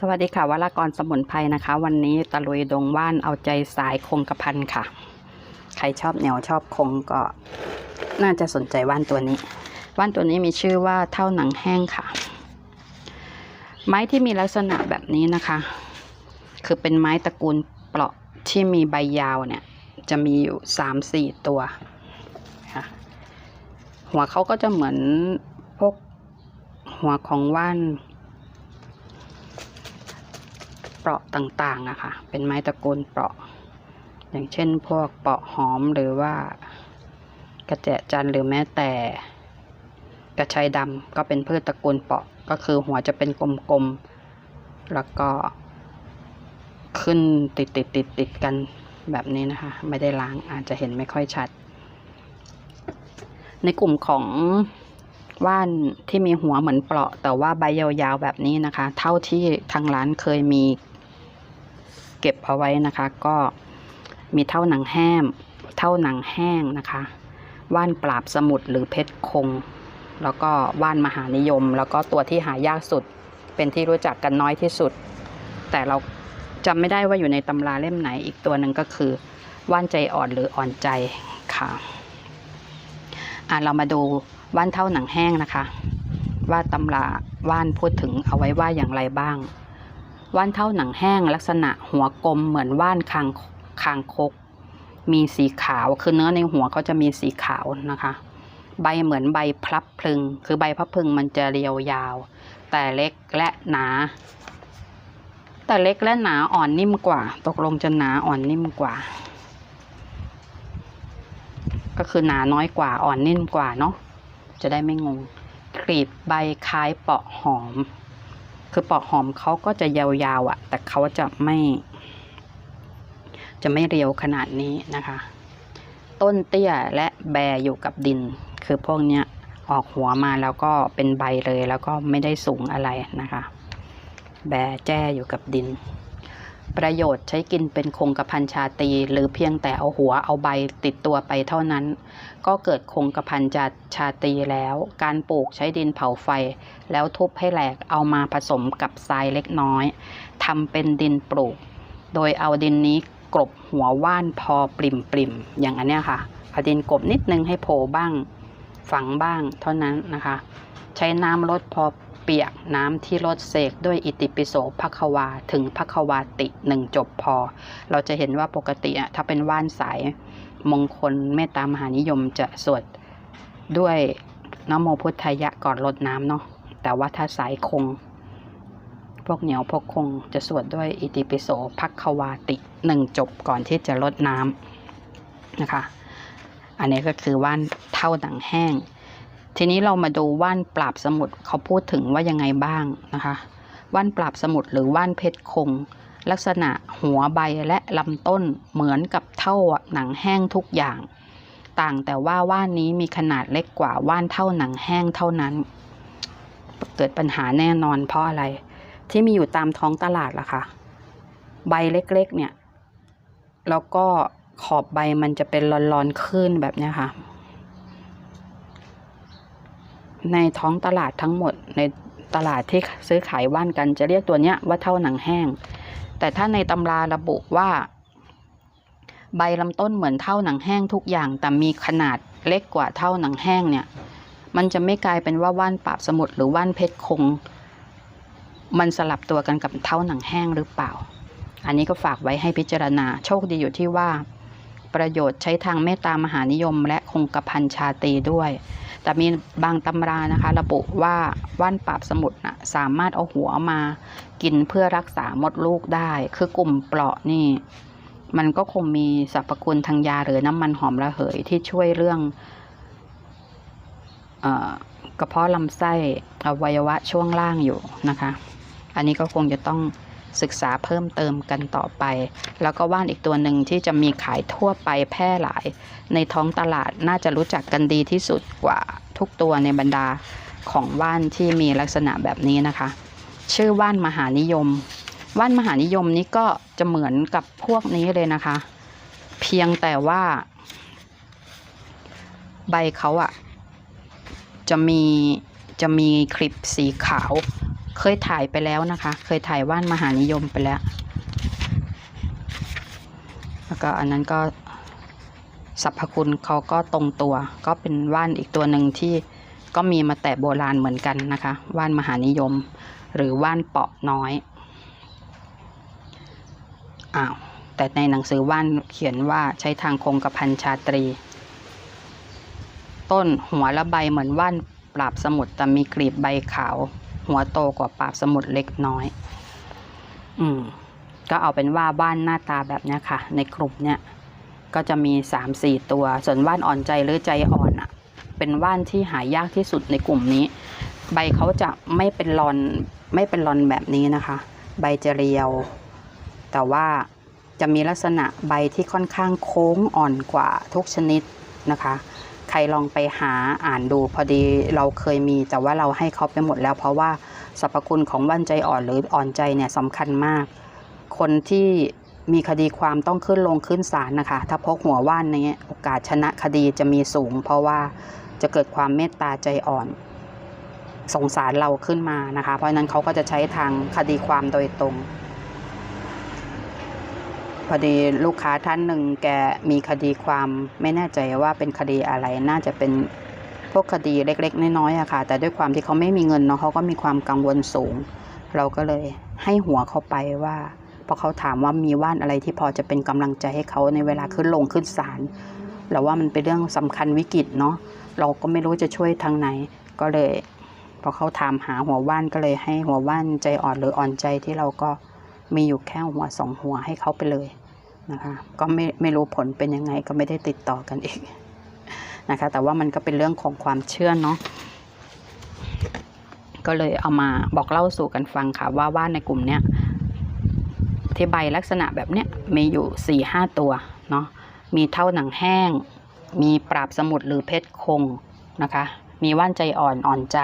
สวัสดีค่ะวรากรสมุนไพรนะคะ วันนี้ตะลุยดงว่านเอาใจสายคงกระพันค่ะ ใครชอบเหนียวชอบคงก็น่าจะสนใจว่านตัวนี้ ว่านตัวนี้มีชื่อว่าเท่าหนังแห้งค่ะ ไม้ที่มีลักษณะแบบนี้นะคะ คือเป็นไม้ตระกูลเปราะที่มีใบยาวเนี่ย จะมีอยู่สามสี่ตัวค่ะหัวเขาก็จะเหมือนพวกหัวของว่าน เป ราะต่างๆอะค่ะ เป็นไม้ตระกูลเปราะ อย่างเช่นพวกเปราะหอมหรือว่ากระแจจันหรือแม้แต่กระชายดำก็เป็นพืชตระกูลเปราะ ก็คือหัวจะเป็นกลมๆ แล้วก็ขึ้นติดติดติดติดๆกันแบบนี้นะคะ ไม่ได้ล้างอาจจะเห็นไม่ค่อยชัด ในกลุ่มของว่านที่มีหัวเหมือนเปราะ แต่ว่าใบยาวๆแบบนี้นะคะ เท่าที่ทางร้านเคยมี เก็บเอาไว้นะคะ ก็มีเท่าหนังแห้ม เท่าหนังแห้งนะคะ ว่านปราบสมุทรหรือเพชรคง แล้วก็ว่านมหานิยม แล้วก็ตัวที่หายากสุด เป็นที่รู้จักกันน้อยที่สุด แต่เราจำไม่ได้ว่าอยู่ในตำราเล่มไหนอีกตัวหนึ่งก็คือ ว่านใจอ่อนหรืออ่อนใจค่ะอะเรามาดูว่านเท่าหนังแห้งนะคะ ว่าตำราว่านพูดถึงเอาไว้ว่าอย่างไรบ้าง ว่านเท่าหนังแห้งลักษณะหัวกลมเหมือนว่านคางคางคก มีสีขาวคือเนื้อในหัวเขาจะมีสีขาวนะคะ ใบเหมือนใบพลับพลึง คือใบพลับพลึงมันจะเรียวยาว แต่เล็กและหนา แต่เล็กและหนาอ่อนนิ่มกว่า ตกลงจะหนาอ่อนนิ่มกว่า ก็คือหนาน้อยกว่าอ่อนนิ่มกว่าเนาะจะได้ไม่งงกลีบใบคล้ายเปาะหอม คือปอกหอมเขาก็จะยาวๆอะ่ะ แต่เขาจะไม่ จะไม่เรียวขนาดนี้นะคะ ต้นเตี้ยและแบอยู่กับดิน คือพวกเนี้ยออกหัวมาแล้วก็เป็นใบเลยแล้วก็ไม่ได้สูงอะไรนะคะ แบแจ้อยู่กับดิน ประโยชน์ใช้กินเป็นคงกระพันชาตี หรือเพียงแต่เอาหัวเอาใบติดตัวไปเท่านั้น ก็เกิดคงกระพันจาชาตีแล้ว การปลูกใช้ดินเผาไฟ แล้วทุบให้แหลกเอามาผสมกับทรายเล็กน้อยทำเป็นดินปลูก โดยเอาดินนี้กลบหัวว่านพอปริมปริมอย่างอันเนี้ยค่ะเอาดินกลบนิดนึงให้โผล่บ้างฝังบ้างเท่านั้นนะคะ ใช้น้ำลดพอ ปียกน้ำที่ลดเสกด้วยอิติปิโสภควาถึงภควาติหนึ่งจบพอ เราจะเห็นว่าปกติอะถ้าเป็นว่านสายมงคลเมตตามหานิยมจะสวดด้วยนโมพุทธายะก่อนลดน้ำเนาะแต่ว่าถ้าสายคง พวกเหนียวพวกคงจะสวดด้วยอิติปิโสพักควาติหนึ่งจบก่อนที่จะลดน้ำนะคะ อันนี้ก็คือว่านเท่าหนังแห้ง ทีนี้เรามาดูว่านปราบสมุทรเขาพูดถึงว่ายังไงบ้างนะคะว่านปราบสมุทรหรือว่านเพชรคง ลักษณะหัวใบและลำต้นเหมือนกับเท่าหนังแห้งทุกอย่าง ต่างแต่ว่าว่านนี้มีขนาดเล็กกว่าว่านเท่าหนังแห้งเท่านั้น เกิดปัญหาแน่นอนเพราะอะไร ที่มีอยู่ตามท้องตลาดล่ะค่ะใบเล็กๆเนี่ย แล้วก็ขอบใบมันจะเป็นรอนๆขึ้นแบบนี้ค่ะ ในท้องตลาดทั้งหมดในตลาดที่ซื้อขายว่านกันจะเรียกตัวเนี้ยว่าเท่าหนังแห้ง แต่ถ้าในตำราระบุว่า ใบลำต้นเหมือนเท่าหนังแห้งทุกอย่าง แต่มีขนาดเล็กกว่าเท่าหนังแห้งเนี่ย มันจะไม่กลายเป็นว่าว่านปราบสมุทรหรือว่านเพชรคง มันสลับตัวกันกับเท่าหนังแห้งหรือเปล่า อันนี้ก็ฝากไว้ให้พิจารณา โชคดีอยู่ที่ว่า ประโยชน์ใช้ทางเมตตามหานิยม และคงกระพันชาตีด้วย แต่มีบางตำรานะคะ ระบุว่าว่านปราบสมุทรนะสามารถเอาหัวมากินเพื่อรักษามดลูกได้ คือกลุ่มเปราะนี่ มันก็คงมีสรรพคุณทางยาหรือน้ำมันหอมระเหยที่ช่วยเรื่องอกระเพาะลำไส้อวัยวะช่วงล่างอยู่นะคะ อันนี้ก็คงจะต้อง ศึกษาเพิ่มเติมกันต่อไป แล้วก็ว่านอีกตัวหนึ่งที่จะมีขายทั่วไปแพร่หลาย ในท้องตลาดน่าจะรู้จักกันดีที่สุดกว่าทุกตัวในบรรดาของว่านที่มีลักษณะแบบนี้นะคะ ชื่อว่านมหานิยม ว่านมหานิยมนี้ก็จะเหมือนกับพวกนี้เลยนะคะ เพียงแต่ว่า ใบเขาอะจะมีจะมีคลิปสีขาว เคยถ่ายไปแล้วนะคะ เคยถ่ายว่านมหานิยมไปแล้ว แล้วก็อันนั้นก็สรรพคุณเขาก็ตรงตัว ก็เป็นว่านอีกตัวหนึ่งที่ก็มีมาแต่โบราณเหมือนกันนะคะ ว่านมหานิยม หรือว่านเปาะน้อยอ้าวแต่ในหนังสือว่านเขียนว่าใช้ทางคงกระพันชาตรี ต้นหัวและใบเหมือนว่านปราบสมุทรแต่มีกลีบใบขาว หัวโตกว่าปราบสมุทรเล็กน้อย อืม ก็เอาเป็นว่าว่านหน้าตาแบบเนี้ยค่ะ ในกลุ่มเนี้ยก็จะมีสามสี่ตัว ส่วนว่านอ่อนใจหรือใจอ่อนอะ เป็นว่านที่หายากที่สุดในกลุ่มนี้ ใบเขาจะไม่เป็นรอนไม่เป็นรอนแบบนี้นะคะ ใบจะเรียว แต่ว่าจะมีลักษณะใบที่ค่อนข้างโค้งอ่อนกว่าทุกชนิดนะคะ ใครลองไปหาอ่านดูพอดีเราเคยมี แต่ว่าเราให้เขาไปหมดแล้ว เพราะว่าสรรพคุณของว่านใจอ่อนหรืออ่อนใจเนี่ยสำคัญมาก คนที่มีคดีความต้องขึ้นลงขึ้นศาลนะคะ ถ้าพกหัวว่านเนี้ยโอกาสชนะคดีจะมีสูง เพราะว่าจะเกิดความเมตตาใจอ่อน สงสารเราขึ้นมานะคะ เพราะฉะนั้นเขาก็จะใช้ทางคดีความโดยตรง พอดีลูกค้าท่านหนึ่งแกมีคดีความไม่แน่ใจว่าเป็นคดีอะไรน่าจะเป็นพวกคดีเล็ก ๆ น้อยๆอะค่ะ แต่ด้วยความที่เขาไม่มีเงินเนาะเขาก็มีความกังวลสูง เราก็เลยให้หัวเขาไปว่าพอเขาถามว่ามีว่านอะไรที่พอจะเป็นกำลังใจให้เขาในเวลาขึ้นลงขึ้นศาลเราว่ามันเป็นเรื่องสำคัญวิกฤตเนาะเราก็ไม่รู้จะช่วยทางไหน ก็เลย พอเขาถามหาหัวว่านก็เลยให้หัวว่านใจอ่อนหรืออ่อนใจที่เราก็ มีอยู่แค่หัวสองหัวให้เขาไปเลยนะคะ ก็ไม่ไม่รู้ผลเป็นยังไงก็ไม่ได้ติดต่อกันอีกนะคะ แต่ว่ามันก็เป็นเรื่องของความเชื่อเนาะก็เลยเอามาบอกเล่าสู่กันฟังค่ะว่าว่านในกลุ่มเนี้ยที่ใบลักษณะแบบเนี้ยมีอยู่สี่ห้าตัวเนาะมีเท่าหนังแห้ง มีปราบสมุดหรือเพชรคงนะคะ มีว่านใจอ่อนอ่อนใจ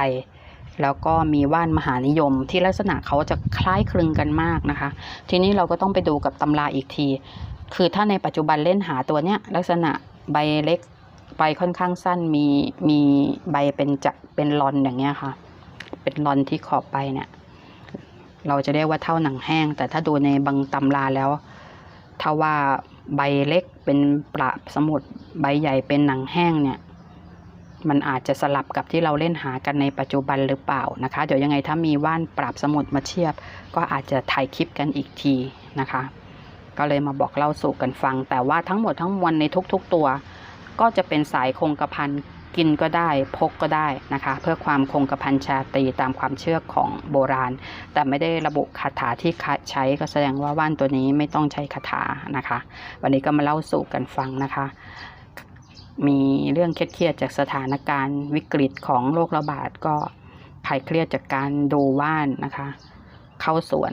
แล้วก็มีว่านมหานิยมที่ลักษณะเขาจะคล้ายคลึงกันมากนะคะ ทีนี้เราก็ต้องไปดูกับตำราอีกที คือถ้าในปัจจุบันเล่นหาตัวเนี้ยลักษณะใบเล็กใบค่อนข้างสั้นมีมีใบเป็นจะเป็นรอนอย่างเงี้ยค่ะ เป็นรอนที่ขอบใบเนี่ย เราจะเรียกว่าเท่าหนังแห้ง แต่ถ้าดูในบางตำราแล้วถ้าว่าใบเล็กเป็นปราบสมุดใบใหญ่เป็นหนังแห้งเนี่ย มันอาจจะสลับกับที่เราเล่นหากันในปัจจุบันหรือเปล่านะคะ เดี๋ยวยังไงถ้ามีว่านปราบสมุดมาเทียบ ก็อาจจะถ่ายคลิปกันอีกทีนะคะ ก็เลยมาบอกเล่าสู่กันฟัง แต่ว่าทั้งหมดทั้งมวลในทุกๆตัว ก็จะเป็นสายคงกระพันกินก็ได้พกก็ได้นะคะ เพื่อความคงกระพันชาตรีตามความเชื่อของโบราณ แต่ไม่ได้ระบุคาถาที่ใช้ก็แสดงว่าว่านตัวนี้ไม่ต้องใช้คาถานะคะ วันนี้ก็มาเล่าสู่กันฟังนะคะ มีเรื่องเครียดๆจากสถานการณ์วิกฤตของโรคระบาดก็คลายเครียดจากการดูว่านนะคะ เข้าสวน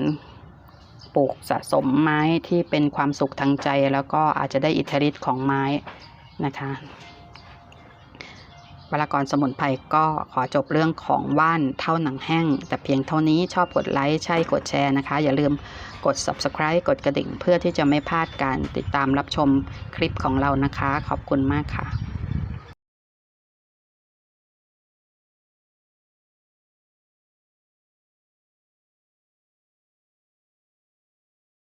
ปลูกสะสมไม้ที่เป็นความสุขทางใจ แล้วก็อาจจะได้อิทธิฤทธิ์ของไม้นะคะ วรากรสมุนไพรก็ขอจบเรื่องของว่านเท่าหนังแห้ง แต่เพียงเท่านี้ชอบกดไลค์ใช่กดแชร์นะคะ อย่าลืมกด subscribe กดกระดิ่งเพื่อที่จะไม่พลาดการติดตามรับชมคลิปของเรานะคะ ขอบคุณมากค่ะ